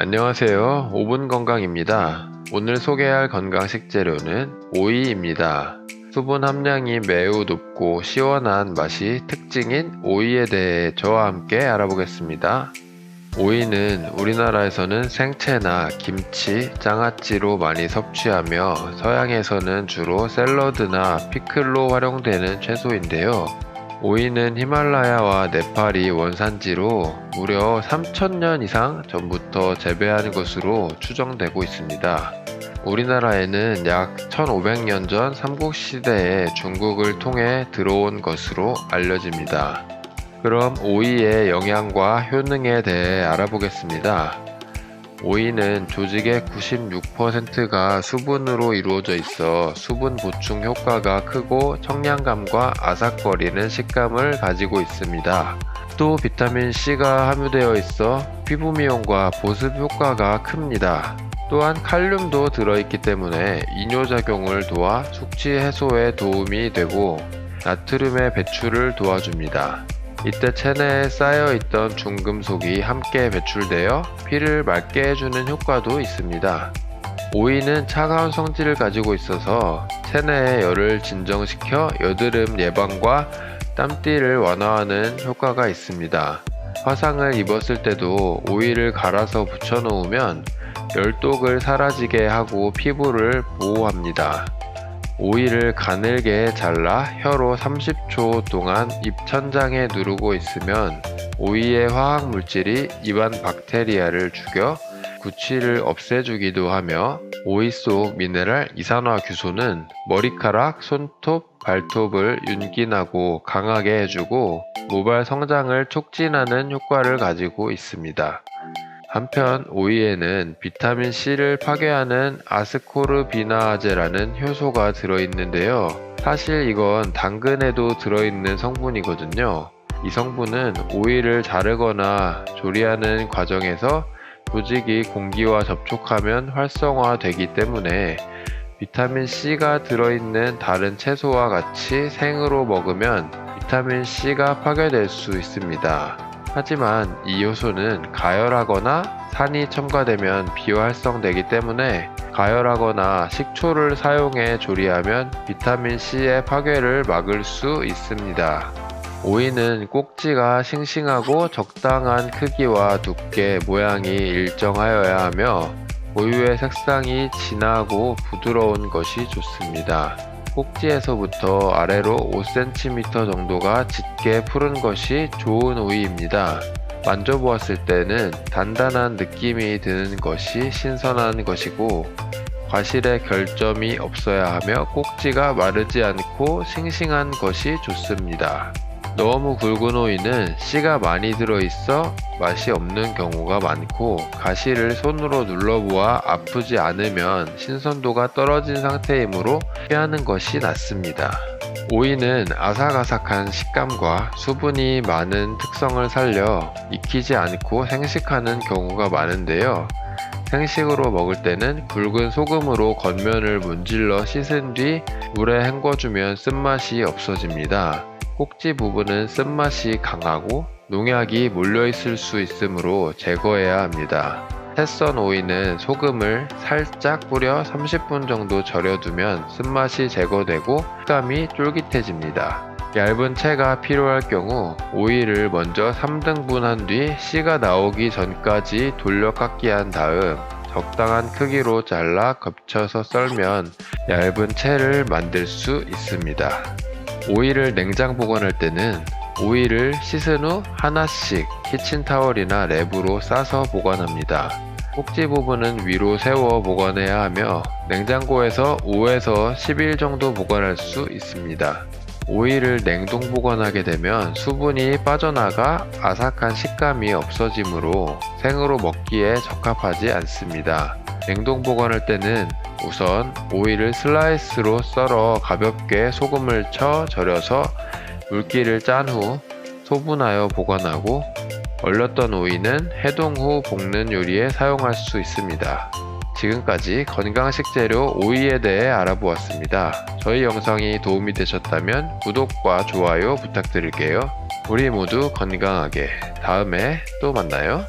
안녕하세요. 5분 건강입니다. 오늘 소개할 건강 식재료는 오이입니다. 수분 함량이 매우 높고 시원한 맛이 특징인 오이에 대해 저와 함께 알아보겠습니다. 오이는 우리나라에서는 생채나 김치, 장아찌로 많이 섭취하며 서양에서는 주로 샐러드나 피클로 활용되는 채소인데요. 오이는 히말라야와 네팔이 원산지로 무려 3,000년 이상 전부터 재배한 것으로 추정되고 있습니다. 우리나라에는 약 1500년 전 삼국시대에 중국을 통해 들어온 것으로 알려집니다. 그럼 오이의 영양과 효능에 대해 알아보겠습니다. 오이는 조직의 96%가 수분으로 이루어져 있어 수분 보충 효과가 크고 청량감과 아삭거리는 식감을 가지고 있습니다. 또 비타민 C가 함유되어 있어 피부 미용과 보습 효과가 큽니다. 또한 칼륨도 들어있기 때문에 이뇨작용을 도와 숙취 해소에 도움이 되고 나트륨의 배출을 도와줍니다. 이때 체내에 쌓여있던 중금속이 함께 배출되어 피를 맑게 해주는 효과도 있습니다. 오이는 차가운 성질을 가지고 있어서 체내의 열을 진정시켜 여드름 예방과 땀띠를 완화하는 효과가 있습니다. 화상을 입었을 때도 오이를 갈아서 붙여놓으면 열독을 사라지게 하고 피부를 보호합니다. 오이를 가늘게 잘라 혀로 30초 동안 입 천장에 누르고 있으면 오이의 화학 물질이 입안 박테리아를 죽여 구취를 없애주기도 하며 오이 속 미네랄 이산화규소는 머리카락, 손톱, 발톱을 윤기나고 강하게 해주고 모발 성장을 촉진하는 효과를 가지고 있습니다. 한편 오이에는 비타민 C를 파괴하는 아스코르비나아제라는 효소가 들어있는데요. 사실 이건 당근에도 들어있는 성분이거든요. 이 성분은 오이를 자르거나 조리하는 과정에서 조직이 공기와 접촉하면 활성화되기 때문에 비타민 C가 들어있는 다른 채소와 같이 생으로 먹으면 비타민 C가 파괴될 수 있습니다. 하지만 이 요소는 가열하거나 산이 첨가되면 비활성되기 때문에 가열하거나 식초를 사용해 조리하면 비타민 C의 파괴를 막을 수 있습니다. 오이는 꼭지가 싱싱하고 적당한 크기와 두께, 모양이 일정하여야 하며 우유의 색상이 진하고 부드러운 것이 좋습니다. 꼭지에서부터 아래로 5cm 정도가 짙게 푸른 것이 좋은 오이입니다. 만져보았을 때는 단단한 느낌이 드는 것이 신선한 것이고 과실의 결점이 없어야 하며 꼭지가 마르지 않고 싱싱한 것이 좋습니다. 너무 굵은 오이는 씨가 많이 들어있어 맛이 없는 경우가 많고 가시를 손으로 눌러보아 아프지 않으면 신선도가 떨어진 상태이므로 피하는 것이 낫습니다. 오이는 아삭아삭한 식감과 수분이 많은 특성을 살려 익히지 않고 생식하는 경우가 많은데요. 생식으로 먹을 때는 굵은 소금으로 겉면을 문질러 씻은 뒤 물에 헹궈주면 쓴맛이 없어집니다. 꼭지 부분은 쓴맛이 강하고 농약이 몰려있을 수 있으므로 제거해야 합니다. 채썬 오이는 소금을 살짝 뿌려 30분 정도 절여두면 쓴맛이 제거되고 식감이 쫄깃해집니다. 얇은 채가 필요할 경우 오이를 먼저 3등분한 뒤 씨가 나오기 전까지 돌려 깎기 한 다음 적당한 크기로 잘라 겹쳐서 썰면 얇은 채를 만들 수 있습니다. 오이를 냉장 보관할 때는 오이를 씻은 후 하나씩 키친타월이나 랩으로 싸서 보관합니다. 꼭지 부분은 위로 세워 보관해야 하며 냉장고에서 5에서 10일 정도 보관할 수 있습니다. 오이를 냉동 보관하게 되면 수분이 빠져나가 아삭한 식감이 없어지므로 생으로 먹기에 적합하지 않습니다. 냉동 보관할 때는 우선 오이를 슬라이스로 썰어 가볍게 소금을 쳐 절여서 물기를 짠 후 소분하여 보관하고 얼렸던 오이는 해동 후 볶는 요리에 사용할 수 있습니다. 지금까지 건강 식 재료 오이에 대해 알아보았습니다. 저희 영상이 도움이 되셨다면 구독과 좋아요 부탁드릴게요. 우리 모두 건강하게 다음에 또 만나요.